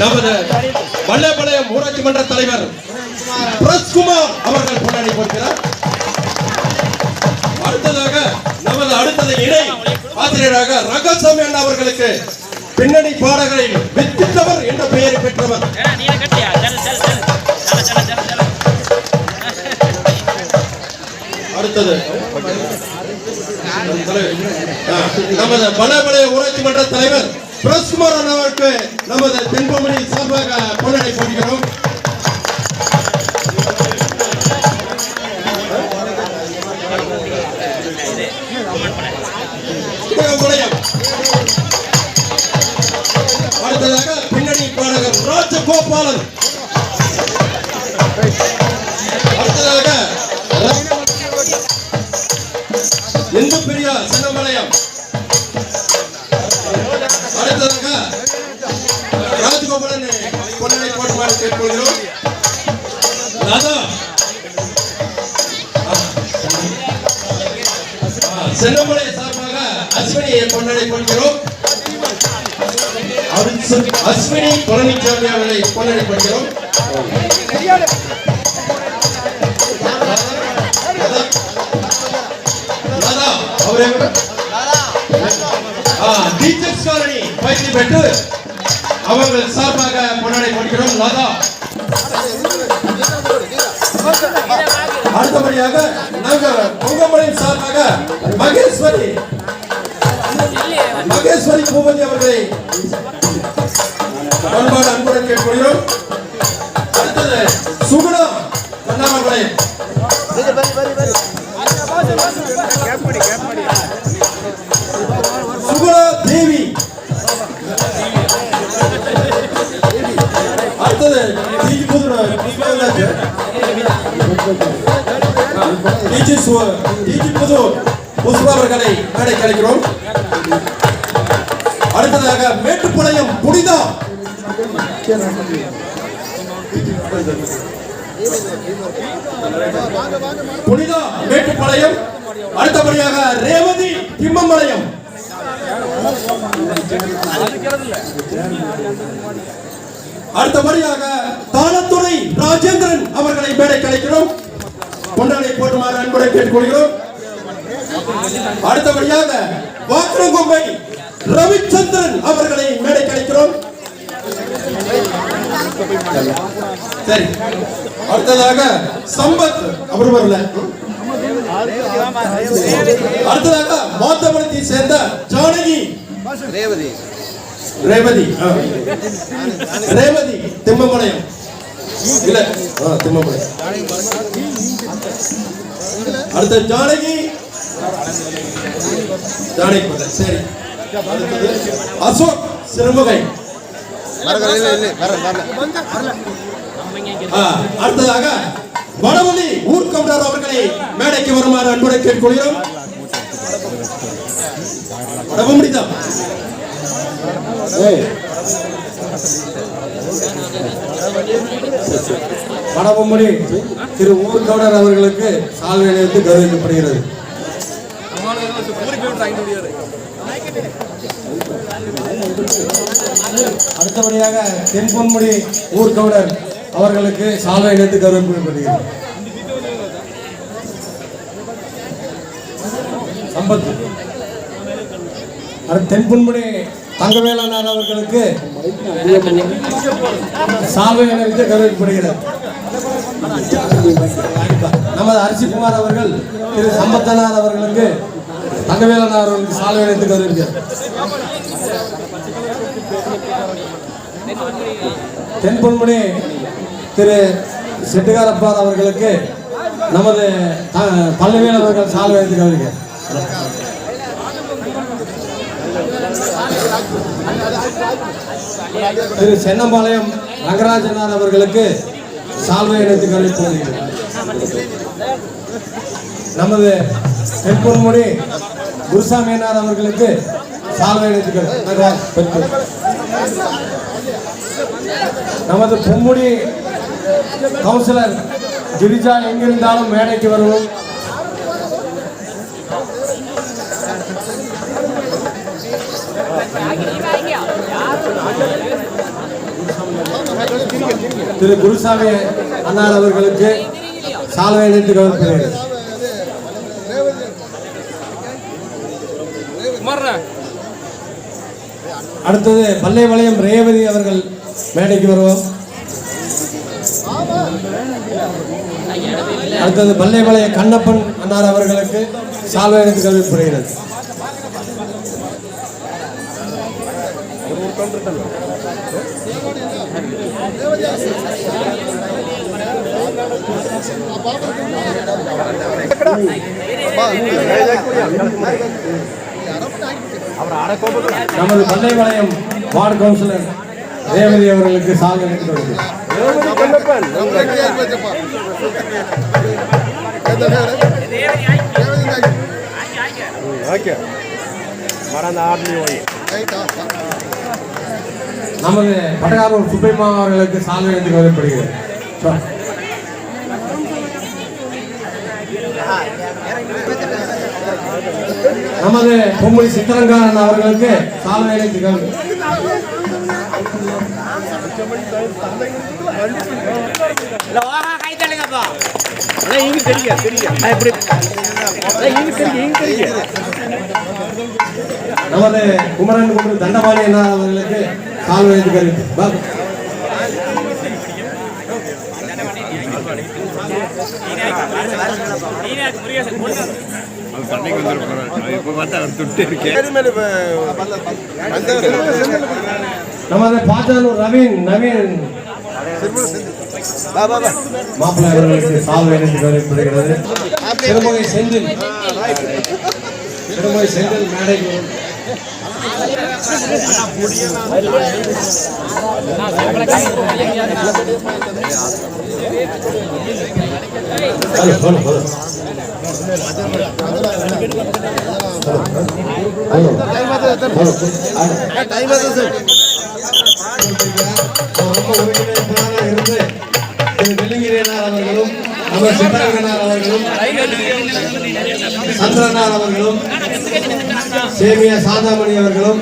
நமது வல்லபாளையம் ஊராட்சி மன்ற தலைவர் பிரஸ்குமார் அவர்கள் பொன்னாடி போகிறார். அடுத்ததாக நமது அடுத்தது இணை ஆசிரியராக ரங்கசாமி அண்ணா அவர்களுக்கு பின்னணி பாடகரில் வித்திட்டவர் என்ற பெயரை பெற்றவர். அடுத்தது நமது பலபலய ஊராட்சி மன்ற தலைவர் பிரஸ்குமார் அவருக்கு நமது தென்பமணி சார்பாக பொன்னடை போடுகிறோம் அடுத்ததாக பின்னணி பாடகர் ராஜகோபாலன். பொன்னடை ராதா சென்னமலை சார்பாக அஸ்வினியை பொன்னடை கொள்கிறோம். அஸ்வினி பழனிசாமி அவர்களை பொன்னடை கொள்கிறோம். அவரே டீச்சர்ஸ் காலனி பயிற்சி பெற்று அவர்கள் சார்பாக கொண்டாடி கொடுக்கிறோம் லதா அடுத்தபடியாக நாங்கள் பொங்கமலையின் சார்பாக மகேஸ்வரி. மகேஸ்வரி பூபதி அவர்களை பண்பாடு அன்புடன் கேட்கிறோம் டிஜி சு- டிஜி புஷ்பா அவர்களை மேடை கலைக்கிறோம் அடுத்ததாக மேட்டுப்பாளையம் புனிதா புனிதா மேட்டுப்பாளையம். அடுத்தபடியாக ரேவதி திம்மம்பாளையம். அடுத்தபடியாக தாளத்துறை ராஜேந்திரன் அவர்களை மேடை கலைக்கிறோம் கொண்டாடை போட்டுமாறு அன்புடன் கேட்டுக்கொள்கிறோம். அடுத்தபடியாக வாக்கரங்கொம்பை ரவிச்சந்திரன் அவர்களை மேடை கலைக்கிறோம் சரி. அடுத்ததாக சம்பத் அவர் வரல. அடுத்ததாக மாத்தமரத்தை சேர்ந்த ஜானகி. ரேவதி. ரேவதி. ரேவதி திம்மமலையம். இல்ல. திம்மமலையம் அடுத்த ஜானகி. ஜானகி. சரி. அசோக் ஆ, அடுத்ததாக வடவள்ளி ஊர்கவுண்டர் அவர்களை மேடைக்கு வருமாறு அன்புடன் கேட்டுக்கொள்கிறோம். வடவண்டிதான் வடபொம்மணி திரு ஊர்கவுடர் அவர்களுக்கு சால்வை நிலையத்து கௌரவிக்கப்படுகிறது. அடுத்தபடியாக தென்பொன்முடி ஊர்கவுடர் அவர்களுக்கு சால்வை நிலையத்து கௌரவிக்கப்படுகிறது. சம்பத். தென்பொன்முடி தங்கவேலனார் அவர்களுக்கு சால்வை அணிவித்து கௌரவிக்கப்படுகிறது நமது அரிசிகுமார் அவர்கள் திரு சம்பத்தனார் அவர்களுக்கு தங்கவேலனார் அவர்களுக்கு சால்வை அணிவித்து கௌரவிக்கிறார் தென்பொன்முடி திரு செட்டுகாரப்பார் அவர்களுக்கு நமது பழனிவேல் அவர்கள் சால்வை அணிவித்து கௌரவிக்கிறார் திரு சென்னம்பாளையம் ரங்கராஜனார் அவர்களுக்கு சால்வை அணிவித்து கௌரவிக்கப்படுகிறது நமது தென்பொன்முடி குருசாமியனார் அவர்களுக்கு சால்வை அணிவித்து நமது பொம்முடி கவுன்சிலர் கிரிஜா எங்கிருந்தாலும் மேடைக்கு வருவோம். திரு குருசாமி அண்ணார் அவர்களுக்கு சால்வை அணிந்து கவனிக்கிறேன் அடுத்தது பள்ளைபாளையம் ரேவதி அவர்கள் மேடைக்கு வருவோம். அடுத்தது பள்ளைபாளைய கண்ணப்பன் அன்னார் அவர்களுக்கு சால்வை கல்வி புரிகிறது நமது பள்ளைபாளையம் வார்டு கவுன்சிலர் ரேவதி அவர்களுக்கு சால்வை அணிந்து நமது பட்டகாரூர் சுப்பைமா அவர்களுக்கு சால்வை அணிந்து கௌரவிக்கப்படுகிறது சொ- நமது பொம்பளை சித்தரங்காரன் அவர்களுக்கு சால்வை அணிந்து கௌரவி இல்ல ஓஹா கை தள்ளுங்கப்பா இங்க தெரிய தெரிய இப்படி இங்க தெரிய இங்க தெரிய நமது குமரன் குமரன் தண்டபாணி அண்ணா அவர்களுக்கு சால்வை அணிந்து கௌரவி பா- நீனே முருகேசன் கொண்டு நமது பாத்தானூர் நவீன் நவீன். மாப்பிள்ளை அவர்களுக்கு சால்வை அணிந்து கௌரவிக்கப்படுகிறது திருமகை செந்தில். திருமகை செந்தில் மேடைக்கு வரும். ஹலோ, அவர்களும் நம்ம சித்தரங்கனார் அவர்களும் சந்திரனார் அவர்களும் சேமியா சாந்தாமணி அவர்களும்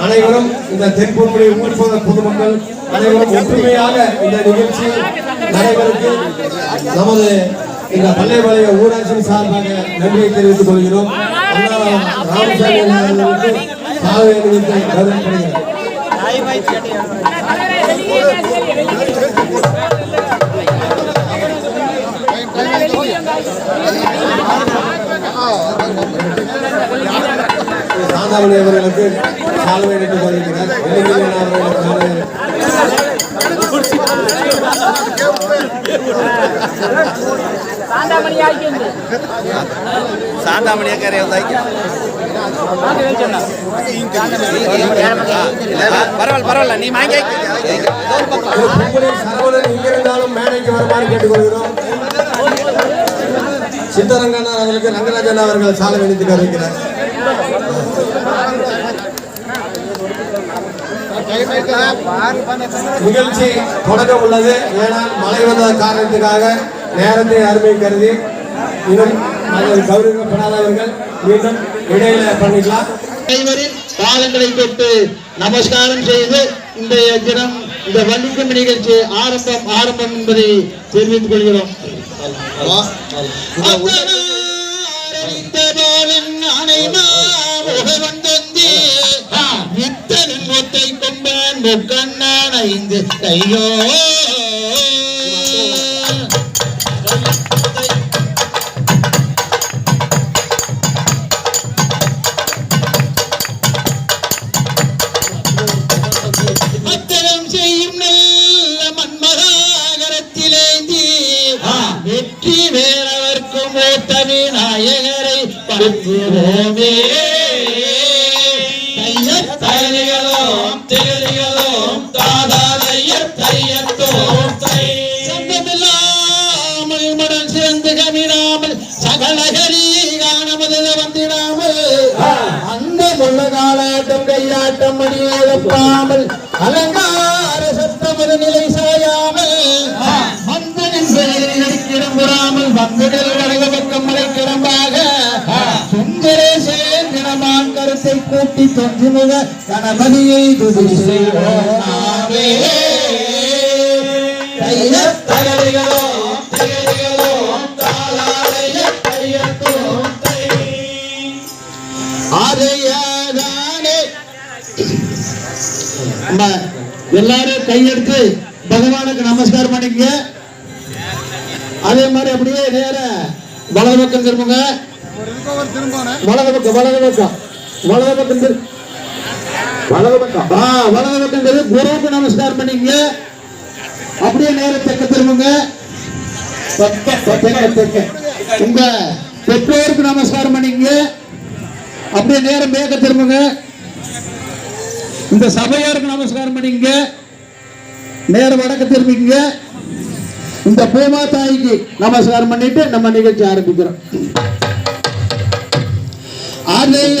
அனைவரும் இந்த தென்பொன்முடி ஊர்போத பொதுமக்கள் அனைவரும் ஒற்றுமையாக இந்த நிகழ்ச்சி நடைபெறுக்கு நமது இந்த பள்ளிப்பாளைய ஊராட்சி சார்பாக நன்றியை தெரிவித்துக் கொள்கிறோம். அண்ணா அவர்களுக்கு சாந்தாமணி அவர்களுக்கு சால்வை அணிந்து கொள்கிறார் வெள்ளிங்கிரியன் அவர்களுக்கான சாந்தாமணியா பரவாயில்ல பரவாயில்ல நீ வாங்கி திரு பொம்பளை சரவணன் இங்கிருந்தாலும் மேடைக்கு வருமாறு கேட்டுக்கொள்கிறோம். சித்தரங்கண்ணா அவர்களுக்கு ரங்கராஜன் அவர்கள் சாலை அணிந்து கருவிக்கிறார். நிகழ்ச்சி தொடங்க உள்ளது. ஏனால் மழை வந்த காரணத்துக்காக நேரத்தை அருமை கருதி இன்னும் அதில் கௌரவிக்கப்படாதவர்கள் மீண்டும் இடையில பண்ணிக்கலாம். அனைவரின் பாதங்களை தொட்டு நமஸ்காரம் செய்து இந்த தினம் இந்த வள்ளிக்கும் நிகழ்ச்சி ஆரம்பம் ஆரம்பம் என்பதை தெரிவித்துக் கொள்கிறோம். முக்கண்ணான் ஐந்து கையோ கூட்டி தொன்றுமுக கணபதியை துதி செய்வோம். நாமே எல்லாரும் கையெடுத்து பகவானுக்கு நமஸ்காரம் பண்ணிக்கங்க. அதே மாதிரி அப்படியே நேர வலது பக்கம் திரும்புங்க. வலது பக்கம் வலது பக்கம். வலது பக்கம் வலது பக்கம் ஆ வலது பக்கம் திரு குருவுக்கு நமஸ்காரம் பண்ணிக்கங்க. அப்படியே நேர தெக்க திரும்புங்க உங்க பெற்றோருக்கு நமஸ்காரம் பண்ணிக்கங்க. அப்படியே நேரம் மேக்க திரும்புங்க இந்த சபையாருக்கு நமஸ்காரம் பண்ணிக்கங்க. நேரம் வடக்க திரும்பிங்க இந்த பூமா தாய்க்கு நமஸ்காரம் பண்ணிட்டு நம்ம நிகழ்ச்சி ஆரம்பிக்கிறோம். அதைய